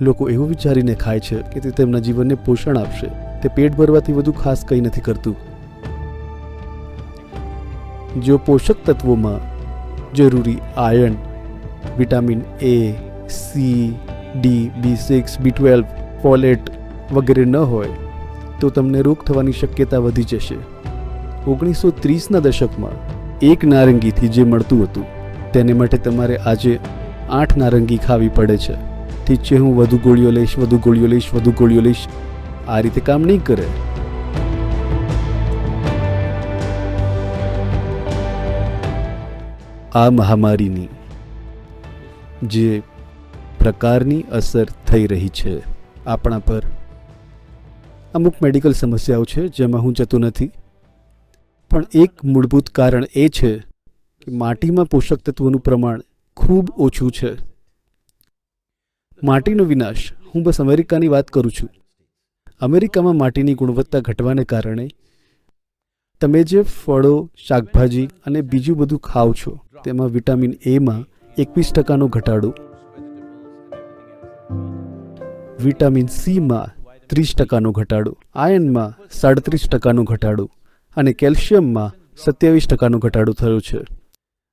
લોકો એવું વિચારીને ખાય છે કે તે તેમના જીવનને પોષણ આપશે. તે પેટ ભરવાથી વધુ ખાસ કંઈ નથી કરતું. જો પોષક તત્વોમાં જરૂરી iron, vitamin A, C, D, B six, B twelve, folate વગેરે ન હોય, તો તમને રોગ થવાની શક્યતા વધી જશે. ઓગણીસો ત્રીસના દશકમાં એક નારંગીથી જે મળતું હતું, તેને માટે તમારે આજે આઠ નારંગી ખાવી પડે છે. ઠીક છે હું વધુ ગોળીઓ લઈશ, વધુ ગોળીઓ લઈશ, વધુ ગોળીઓ લઈશ. આ રીતે કામ નહીં કરે. આ મહામારીની જે પ્રકારની અસર થઈ રહી છે આપણા પર, અમુક મેડિકલ સમસ્યાઓ છે જેમાં હું જતો નથી. પણ એક મૂળભૂત કારણ એ છે કે માટીમાં પોષક તત્વોનું પ્રમાણ ખૂબ ઓછું છે. માટીનો વિનાશ. હું બસ અમેરિકાની વાત કરું છું. અમેરિકામાં માટીની ગુણવત્તા ઘટવાને કારણે તમે જે ફળો, શાકભાજી અને બીજું બધું ખાઓ છો, તેમાં વિટામિન એમાં એકવીસ ટકાનો ઘટાડો. વિટામિન સીમાં ત્રીસ ટકાનો ઘટાડો. આયનમાં સાડત્રીસ ટકાનો ઘટાડો અને કેલ્શિયમમાં સત્યાવીસ ટકાનો ઘટાડો થયો છે.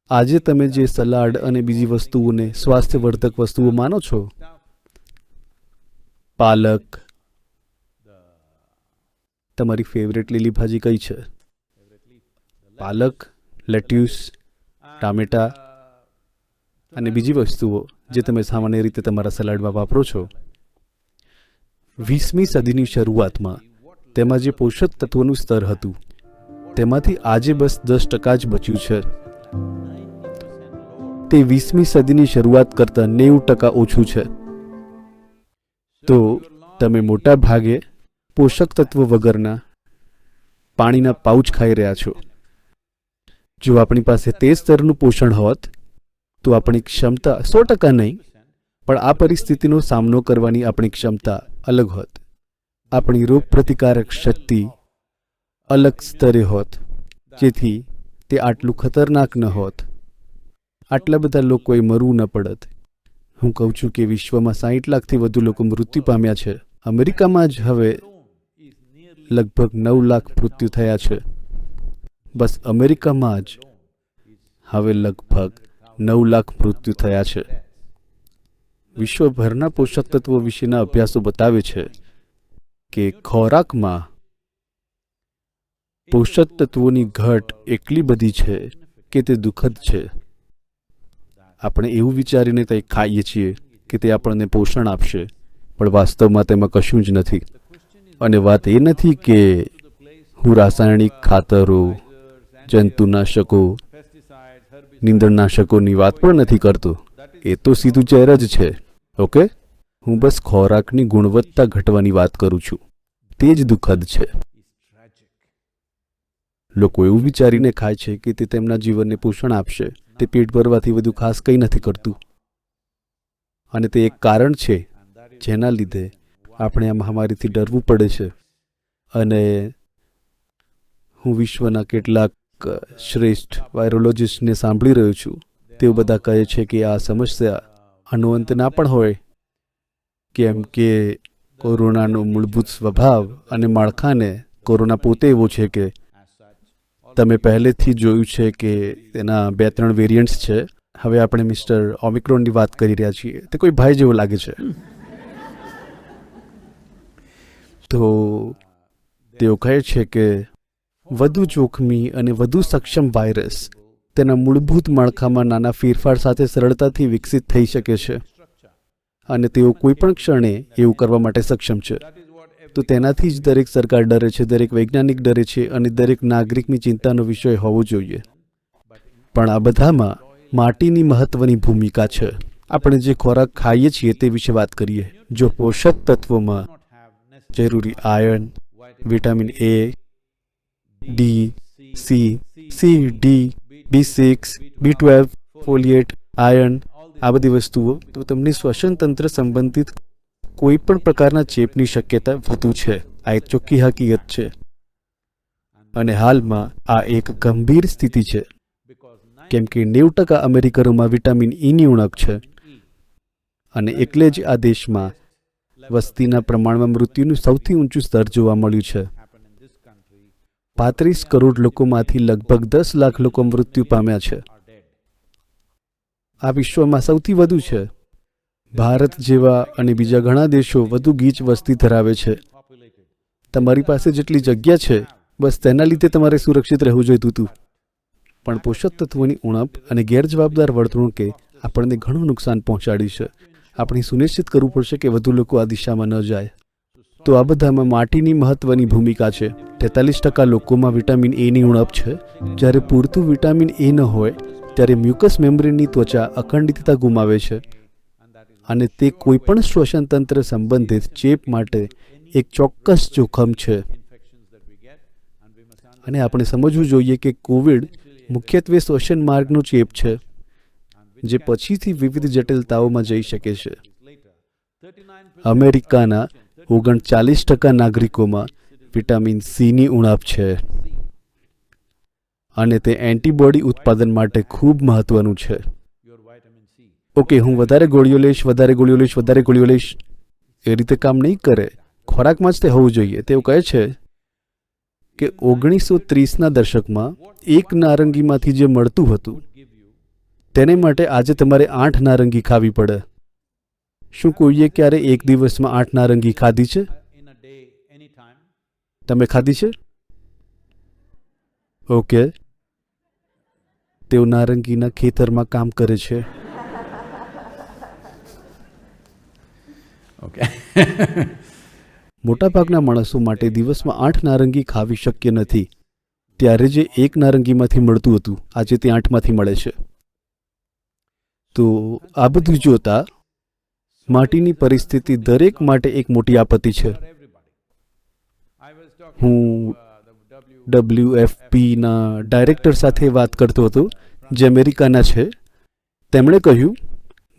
આજે તમે જે સલાડ અને બીજી વસ્તુઓને સ્વાસ્થ્યવર્ધક વસ્તુઓ માનો છો પાલક. તમારી ફેવરેટ લીલી ભાજી કઈ છે? પાલક લેટ્યુસ ટામેટા અને બીજી વસ્તુઓ જે તમે સામાન્ય રીતે તમારા સલાડમાં વાપરો છો. વીસમી સદીની શરૂઆતમાં તેમાં જે પોષક તત્વોનું સ્તર હતું, તેમાંથી આજે બસ દસ ટકા જ બચ્યું છે. તે વીસમી સદીની શરૂઆત કરતાં નેવું ટકા ઓછું છે. તો તમે મોટા ભાગે પોષક તત્વ વગરના પાણીના પાઉચ ખાઈ રહ્યા છો. જો આપણી પાસે તે સ્તરનું પોષણ હોત, તો આપણી ક્ષમતા સો ટકા નહીં, પણ આ પરિસ્થિતિનો સામનો કરવાની આપણી ક્ષમતા અલગ હોત. આપણી રોગ પ્રતિકારક શક્તિ અલગ સ્તરે હોત, જેથી તે આટલું ખતરનાક ન હોત. આટલા બધા લોકોએ મરવું ન પડત. હું કહું છું કે વિશ્વમાં સાહીઠ લાખથી વધુ લોકો મૃત્યુ પામ્યા છે. અમેરિકામાં જ હવે લગભગ નવ લાખ મૃત્યુ થયા છે. બસ અમેરિકામાં જ હવે લગભગ નવ લાખ મૃત્યુ થયા છે. વિશ્વભરના પોષક તત્વો વિશેના અભ્યાસો બતાવે છે કે ખોરાકમાં પોષક તત્વોની ઘટ એટલી બધી છે કે તે દુઃખદ છે. આપણે એવું વિચારીને કંઈ ખાઈએ છીએ કે તે આપણને પોષણ આપશે, પણ વાસ્તવમાં તેમાં કશું જ નથી. અને વાત એ નથી કે હું રાસાયણિક ખાતરો, જંતુનાશકો નીંદણનાશકોની વાત પણ નથી કરતો. એ તો સીધું ઝેર જ છે. ઓકે? હું બસ ખોરાકની ગુણવત્તા ઘટવાની વાત કરું છું. તે જ દુઃખદ છે. લોકો એવું વિચારીને ખાય છે કે તે તેમના જીવનને પોષણ આપશે. તે પેટ ભરવાથી વધુ ખાસ કંઈ નથી કરતું. અને તે એક કારણ છે, જેના લીધે આપણે આ મહામારીથી ડરવું પડે છે. અને હું વિશ્વના કેટલાક શ્રેષ્ઠ વાયરોલોજિસ્ટને સાંભળી રહ્યો છું. તેઓ બધા કહે છે કે આ સમસ્યા આનો અંત ના પણ હોય. કેમ કે કોરોનાનો મૂળભૂત સ્વભાવ અને માળખાને કોરોના પોતે એવો છે કે તમે પહેલેથી જોયું છે કે તેના બે ત્રણ વેરિયન્ટ્સ છે. હવે આપણે મિસ્ટર ઓમિક્રોનની વાત કરી રહ્યા છીએ. તે કોઈ ભાઈ જેવો લાગે છે. તો તેઓ કહે છે કે વધુ જોખમી અને વધુ સક્ષમ વાયરસ તેના મૂળભૂત માળખામાં નાના ફેરફાર સાથે સરળતાથી વિકસિત થઈ શકે છે. અને તેઓ કોઈ પણ ક્ષણે એવું કરવા માટે સક્ષમ છે. તો તેનાથી જ દરેક સરકાર ડરે છે, દરેક વૈજ્ઞાનિક ડરે છે અને દરેક નાગરિકની ચિંતાનો વિષય હોવો જોઈએ. પણ આ બધામાં માટીની મહત્વની ભૂમિકા છે. આપણે જે ખોરાક ખાઈએ છીએ તે વિશે વાત કરીએ. જો પોષક તત્વોમાં જરૂરી iron, vitamin A, D, C C D B six, B twelve folate iron આ બધી વસ્તુઓ, તો તમને શ્વસન તંત્ર સંબંધિત કોઈ પણ પ્રકારના ચેપની શક્યતા વધુ છે. આ એક ચોખ્ખી હકીકત છે. અને હાલમાં આ એક ગંભીર સ્થિતિ છે. કેમ કે નેવું ટકા અમેરિકનોમાં વિટામિન ઈની ઉણપ છે. અને એટલે જ આ દેશમાં વસ્તીના પ્રમાણમાં મૃત્યુનું સૌથી ઊંચું સ્તર જોવા મળ્યું છે. પાંત્રીસ કરોડ લોકોમાંથી લગભગ દસ લાખ લોકો મૃત્યુ પામ્યા છે. આ વિશ્વમાં સૌથી વધુ છે. ભારત જેવા અને બીજા ઘણા દેશો વધુ ગીચ વસ્તી ધરાવે છે. તમારી પાસે જેટલી જગ્યા છે, બસ તેના લીધે તમારે સુરક્ષિત રહેવું જોઈતું હતું. પણ પોષક તત્વોની ઉણપ અને ગેરજવાબદાર વર્તણૂકે આપણને ઘણું નુકસાન પહોંચાડ્યું છે. આપણે સુનિશ્ચિત કરવું પડશે કે વધુ લોકો આ દિશામાં ન જાય. તો આ બધામાં માટીની મહત્વની ભૂમિકા છે. તેતાલીસ ટકા લોકોમાં વિટામિન એની ઉણપ છે. જ્યારે પૂરતું વિટામિન એ ન હોય, ત્યારે મ્યુકસ મેમ્બ્રેનની ત્વચા અખંડિતતા ગુમાવે છે. અને તે કોઈપણ શ્વસનતંત્ર સંબંધિત ચેપ માટે એક ચોક્કસ જોખમ છે. અને આપણે સમજવું જોઈએ કે કોવિડ મુખ્યત્વે શ્વસન માર્ગનો ચેપ છે, જે પછીથી વિવિધ જટિલતાઓમાં જઈ શકે છે. અમેરિકાના ઓગણચાલીસ ટકા નાગરિકોમાં વિટામિન સીની ઉણપ છે. અને તે એન્ટીબોડી ઉત્પાદન માટે ખૂબ મહત્વનું છે. ઓકે, હું વધારે ગોળીઓ લઈશ, વધારે ગોળીઓ લઈશ, વધારે ગોળીઓ લઈશ. એ રીતે કામ નહીં કરે. ખોરાકમાં જ તે હોવું જોઈએ. તેઓ કહે છે કે ઓગણીસો ત્રીસના દશકમાં એક નારંગીમાંથી જે મળતું હતું, તેને માટે આજે તમારે આઠ નારંગી ખાવી પડે. શું કોઈએ ક્યારે એક દિવસમાં આઠ નારંગી ખાધી છે? તમે ખાધી છે? ઓકે. તેઓ નારંગીના ખેતરમાં કામ કરે છે. Okay. મોટાભાગના માણસો માટે દિવસમાં આઠ નારંગી ખાવી શક્ય નથી. ત્યારે જે એક નારંગીમાંથી મળતું હતું, આજે તે આઠમાંથી મળે છે. તો આ બધું જોતા માટીની પરિસ્થિતિ દરેક માટે એક મોટી આપત્તિ છે. હું ડબ્લ્યુએફપીના ડાયરેક્ટર સાથે વાત કરતો હતો, જે અમેરિકાના છે. તેમણે કહ્યું,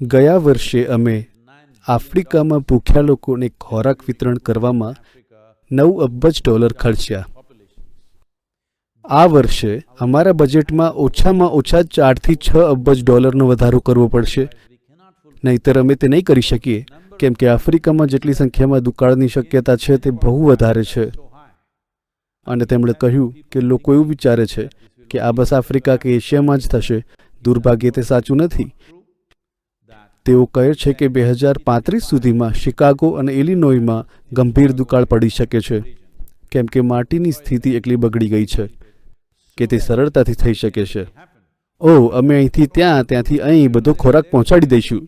ગયા વર્ષે અમે આફ્રિકામાં ભૂખ્યા લોકોને ખોરાક વિતરણ કરવામાં નવ અબજ ડોલર ખર્ચ્યા. આ વર્ષે અમારા બજેટમાં ઓછામાં ઓછા ચારથી છ અબજ ડોલરનો વધારો કરવો પડશે. નહીતર અમે તે નહીં કરી શકીએ, કેમ કે આફ્રિકામાં જેટલી સંખ્યામાં દુકાળની શક્યતા છે તે બહુ વધારે છે. અને તેમણે કહ્યું કે લોકો એવું વિચારે છે કે આ બસ આફ્રિકા કે એશિયામાં જ થશે. દુર્ભાગ્યે તે સાચું નથી. તેઓ કહે છે કે બે હજાર પાંત્રીસ સુધીમાં શિકાગો અને ઇલિનોયમાં ગંભીર દુકાળ પડી શકે છે, કેમ કે માટીની સ્થિતિ એટલી બગડી ગઈ છે કે તે સરળતાથી થઈ શકે છે. ઓહ, અમે અહીંથી ત્યાં, ત્યાંથી અહીં બધો ખોરાક પહોંચાડી દઈશું.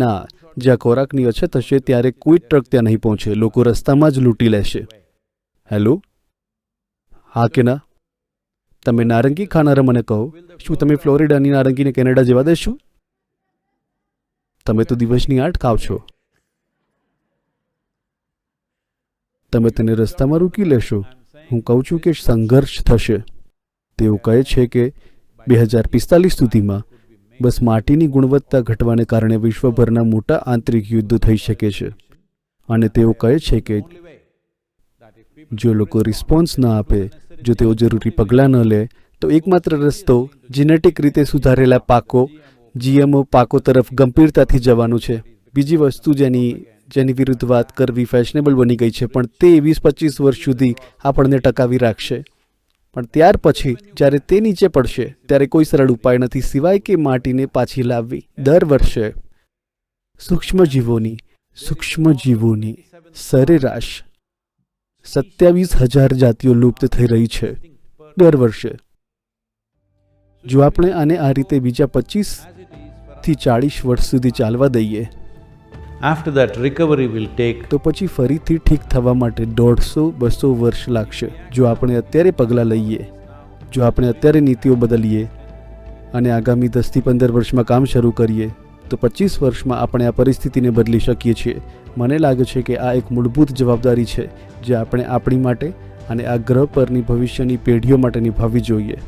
ના, જ્યાં ખોરાકની અછત હશે ત્યારે કોઈ ટ્રક ત્યાં નહીં પહોંચે, લોકો રસ્તામાં જ લૂંટી લેશે. હેલો? હા કે ના? તમે નારંગી ખાનારા મને કહો, શું તમે ફ્લોરિડાની નારંગીને કેનેડા જવા દેશો? તમે તો દિવસની ખાવ છો. તમે તેને રસ્તામાં રોકી લેશો. હું કહું છું કે સંઘર્ષ થશે. તેઓ કહે છે કે બે હજાર પિસ્તાલીસ સુધીમાં બસ માટીની ગુણવત્તા ઘટવાને કારણે વિશ્વભરના મોટા આંતરિક યુદ્ધ થઈ શકે છે. અને તેઓ કહે છે કે જો લોકો રિસ્પોન્સ ન આપે, જો તેઓ જરૂરી પગલાં ન લે, તો એકમાત્ર રસ્તો જીનેટિક રીતે સુધારેલા પાકો જીએમઓ પાકો તરફ ગંભીરતાથી જવાનું છે. બીજી વસ્તુ જેની જેની વિરુદ્ધ વાત કરવી ફેશનેબલ બની ગઈ છે, પણ તે વીસ પચીસ વર્ષ સુધી આપણને ટકાવી રાખશે. પણ ત્યાર પછી, જ્યારે તે નીચે પડશે, ત્યારે કોઈ સરળ ઉપાય નથી સિવાય કે માટીને પાછી લાવવી. દર વર્ષે સૂક્ષ્મજીવોની સૂક્ષ્મજીવોની સરેરાશ સત્યાવીસ હજાર જાતિઓ લુપ્ત થઈ રહી છે. દર વર્ષે જો આપણે આને આ રીતે બીજા પચીસથી ચાળીસ વર્ષ સુધી ચાલવા દઈએ after that recovery will take તો પછી ફરીથી ઠીક થવા માટે દોઢસો બસો વર્ષ લાગશે. જો આપણે અત્યારે પગલાં લઈએ જો આપણે અત્યારે નીતિઓ બદલીએ અને આગામી દસથી પંદર વર્ષમાં કામ શરૂ કરીએ તો પચીસ વર્ષમાં આપણે આ પરિસ્થિતિને બદલી શકીએ છીએ. મને લાગે છે કે આ એક મૂળભૂત જવાબદારી છે જે આપણે આપણી માટે અને આ ગ્રહ પરની ભવિષ્યની પેઢીઓ માટે નિભાવવી જોઈએ.